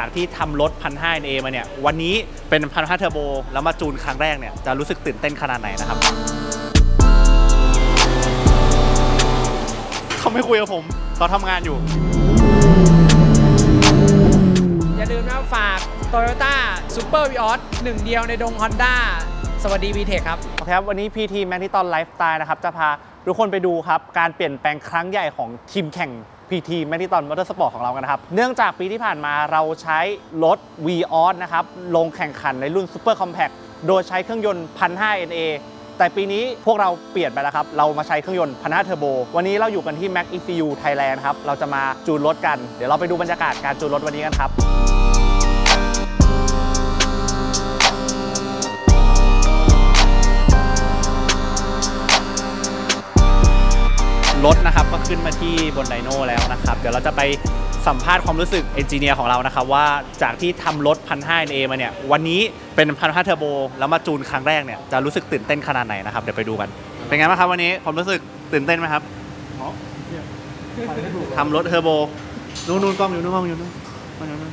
จากที่ทำรถ1,500 NA มาเนี่ย วันนี้เป็น1,500เทอร์โบแล้วมาจูนครั้งแรกเนี่ย จะรู้สึกตื่นเต้นขนาดไหนนะครับเขาไม่คุยกับผมเขาทำงานอยู่ อย่าลืมนะฝาก Toyota Super Vios หนึ่งเดียวในดง Honda สวัสดี VTEC ครับ โอเคครับ วันนี้ PT m a g n e t o n Lifestyle นะครับ จะพาทุกคนไปดูครับ การเปลี่ยนแปลงครั้งใหญ่ของทีมแข่ง PT m a g n e t o n Motorsport ของเรากันนะครับ เนื่องจากปีที่ผ่านมาเราใช้รถ v o s นะครับ ลงแข่งขันในรุ่น Super Compact โดยใช้เครื่องยนต์ 1,500 NA แต่ปีนี้พวกเราเปลี่ยนไปแล้วครับ เรามาใช้เครื่องยนต์1,500 Turbo วันนี้เราอยู่กันที่ Mac ECU Thailand ครับ เราจะมาจูนรถกัน เดี๋ยวเราไปดูบรรยากาศการจูนรถวันนี้กันครับรถนะครับ ขึ้นมาที่บนไดโน่แล้วนะครับ เดี๋ยวเราจะไปสัมภาษณ์ความรู้สึกเอนจิเนียร์ของเรานะครับว่าจากที่ทำรถ1,500 NA มาเนี่ย วันนี้เป็น1,500เทอร์โบแล้วมาจูนครั้งแรกเนี่ยจะรู้สึกตื่นเต้นขนาดไหนนะครับ เดี๋ยวไปดูกัน เป็นไงบ้างครับวันนี้ความรู้สึกตื่นเต้นไหมครับทำรถเทอร์โบนู่นนู่นกล้องอยู่นู่นกล้องอยู่นู่นกล้องอยู่นู่น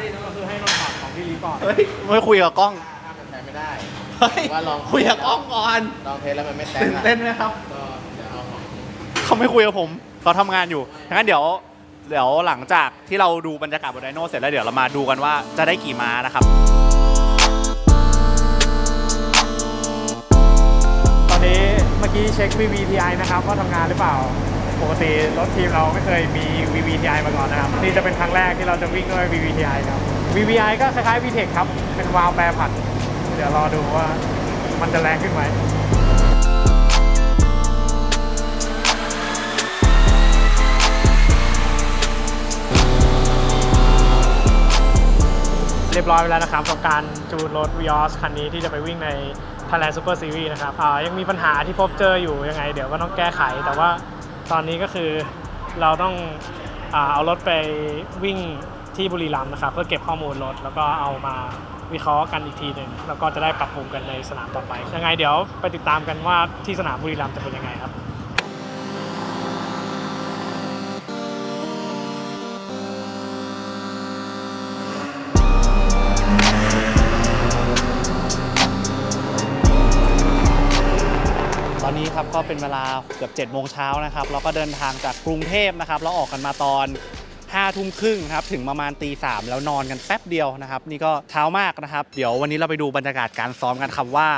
นี่ก็คือให้น้องถอดของพี่ลีก่อนเฮ้ยไม่คุยกับกล้องใช้ไม่ได้เฮ้ยว่าลองคุยกับกล้องก่อนลองเทสแล้วมันไม่แตกตื่นเต้นไหมครับ ก็เดี๋ยวเอาของ เขาไม่คุยกับผมเขาทำงานอยู่งั้นเดี๋ยวเดี๋ยวหลังจากที่เราดูบรรยากาศบนไดโนเสร็จแล้วเดี๋ยวเรามาดูกันว่าจะได้กี่ม้านะครับ ตอนนี้เมื่อกี้เช็ค VVTi นะครับว่าทำงานหรือเปล่า ปกติรถทีมเราไม่เคยมี VVTi มาก่อนนะครับ นี่จะเป็นครั้งแรกที่เราจะวิ่งด้วย VVTi ครับ VVI ก็คล้ายๆ VTEC ครับ เป็นวาล์วแปรผัน เดี๋ยวรอดูว่ามันจะแรงขึ้นไหม รียบร้อยไปแล้วนะครับกับการจูนรถ Vios คันนี้ที่จะไปวิ่งใน Thailand Super Series นะครับอ่ายังมีปัญหาที่พบเจออยู่ยังไง เดี๋ยวก็ต้องแก้ไข แต่ว่าตอนนี้ก็คือเราต้องอาเอารถไปวิ่งที่บุรีรัมย์นะครับ เพื่อเก็บข้อมูลรถแล้วก็เอามาวิเคราะห์กันอีกทีหนึ่งแล้วก็จะได้ปรับปรุงกันในสนามต่อไป ยังไงเดี๋ยวไปติดตามกันว่าที่สนามบุรีรัมย์จะเป็นยังไงครับ นี้ครับก็เป็นเวลาเกือบ7จ็ดโมงเช้านะครับเราก็เดินทางจากกรุงเทพนะครับแล้วออกกันมาตอน5้าทุ่มครึ่งครับถึงประมาณตีสามแล้วนอนกันแป๊บเดียวนะครับ นี่ก็เช้ามากนะครับ เดี๋ยววันนี้เราไปดูบรรยากาศการซ้อมกันครับว่า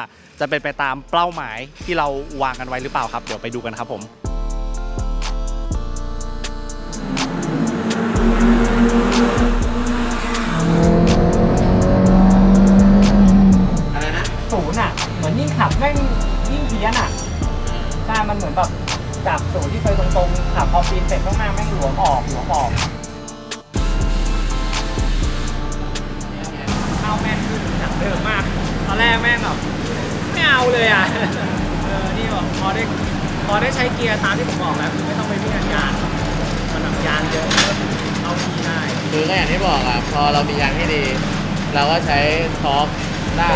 จะเป็นไปตามเป้าหมายที่เราวางกันไว้หรือเปล่าครับ เดี๋ยวไปดูกันครับผม ออกหลวมออกเข้าแม่งขึ้นจากเดิมมาก ตอนแรกแม่งแบบไม่เอาเลยอะ เออ นี่แบบพอได้พอได้ใช้เกียร์ตามที่ผมบอกแล้วคือไม่ต้องไปวิ่งยานมันแบบยานเยอะก็เอาที่ได้คือก็อย่างที่บอกอะ พอเรามียางที่ดี เราก็ใช้ทอร์กได้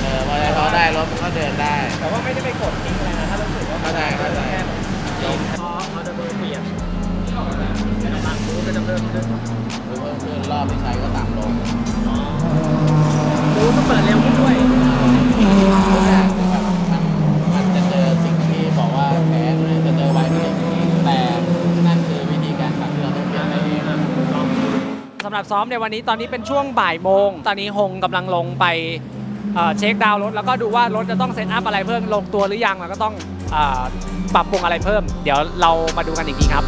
เออพอใช้ทอร์กได้รถมันก็เดินได้ แต่ว่าไม่ได้ไปกดทิ้งอะไรนะ รับซ้อมในวันนี้ตอนนี้เป็นช่วงบ่ายโมง ตอนนี้ฮงกำลังลงไปเช็คดาวน์รถแล้วก็ดูว่ารถจะต้องเซตอัพอะไรเพิ่มลงตัวหรือยังแล้วก็ต้องปรับปรุงอะไรเพิ่ม เดี๋ยวเรามาดูกันอีกทีครับ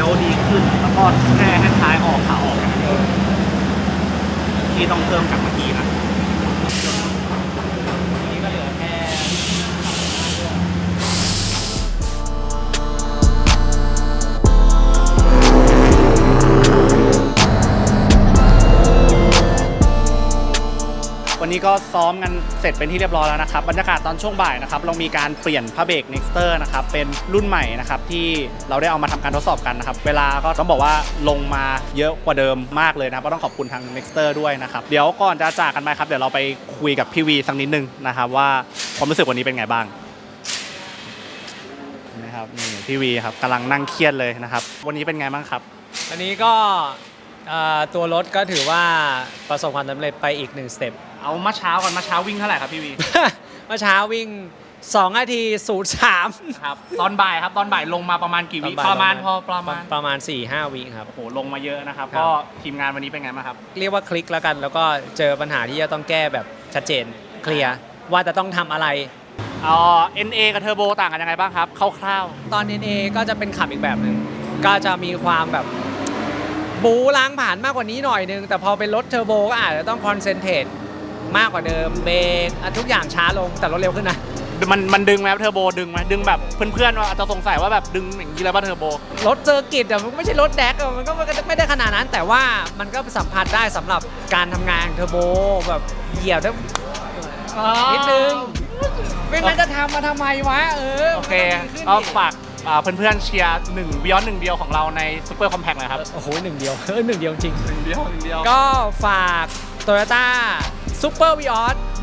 ยวดีขึ้น แล้วก็แค่ให้ท้ายออกขาออกที่ต้องเพิ่มจากเมื่อกี้นะ ก็ซ้อมกันเสร็จเป็นที่เรียบร้อยแล้วนะครับบรรยากาศตอนช่วงบ่ายนะครับเรามีการเปลี่ยนพระเบรก Nexter นะครับเป็นรุ่นใหม่นะครับที่เราได้เอามาทำการทดสอบกันนะครับเวลาก็ต้องบอกว่าลงมาเยอะกว่าเดิมมากเลยนะครับก็ต้องขอบคุณทาง Nexter ด้วยนะครับเดี๋ยวก่อนจะจากกันไปครับเดี๋ยวเราไปคุยกับพี่วีสักนิดนึงนะครับว่าความรู้สึกวันนี้เป็นไงบ้างนะครับนี่พี่วีครับกำลังนั่งเครียดเลยนะครับ วันนี้เป็นไงบ้างครับอันนี้ก็ตัวรถก็ถือว่าประสบความสำเร็จไปอีกหนึ่งสเต็ป เอาเมื่อเช้าก่อนเมื่อเช้าวิ่งเท่าไหร่ครับพี่วี เมื่อเช้าวิ่ง2นาที03ครับ ตอนบ่ายครับตอนบ่ายลงมาประมาณกี่วิตอนบ่ายประมาณลงพอประมาณประมาณ4-5วิครับ โอ้โหลงมาเยอะนะครับ ครับ ก็ทีมงานวันนี้เป็นไงบ้างครับ เรียกว่าคลิกแล้วกัน แล้วก็เจอปัญหาที่จะต้องแก้แบบชัดเจนเคลียร์ว่าจะต้องทำอะไรอ๋อ NA กับเทอร์โบต่างกันยังไงบ้างครับคร่าวตอน NA ก็จะเป็นขับอีกแบบหนึ่งก็จะมีความแบบบูล้างผ่านมากกว่านี้หน่อยนึง แต่พอเป็นรถเทอร์โบก็อาจจะต้องคอนเซนเทรต มากกว่าเดิมเบรกอะทุกอย่างช้าลงแต่รถเร็วขึ้นนะๆมันมันดึงไหมครับเทอร์โบดึงไหมดึงแบบเพื่อนๆว่าอาจจะสงสัยว่าแบบดึงอย่างนี้แล้วว่าเทอร์โบ รถเจอร์กิตอะมันก็ไม่ใช่รถแดกอะมันก็ไม่ได้ขนาดนั้น แต่ว่ามันก็สัมผัสได้สำหรับการทำงานเทอร์โบแบบเหยียบได้นิดนึง ไม่งั้นจะทำมาทำไมวะ เออโอเคมันก็ก็ดีขึ้นดิฝากอ่าเพื่อนๆเชียร์หนึ่งบิยอนหนึ่งเดียวของเราในซูเปอร์คอมแพคเลยครับโอ้โหหนึ่งเดียวเออหนึ่งเดียวจริง หนึ่งเดียวหนึ่งเดียว ก็ฝาก Toyota Super v i o s เบ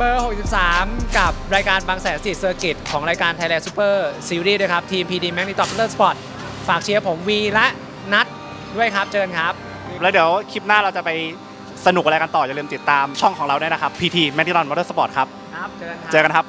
อร์ 63 กับรายการบางแสนสีเซอร์กิตของรายการ Thailand Super Series ด้วยครับ ทีม PD Magnetic Motor Sport ฝากเชียร์ผมวีและนัดด้วยครับ เจอกันครับ แล้วเดี๋ยวคลิปหน้าเราจะไปสนุกอะไรกันต่อ อย่าลืมติดตามช่องของเราด้วยนะครับ PT m a g n e t o n Motorsport ครับ ครับ เจอกันครับ เจอกันครับ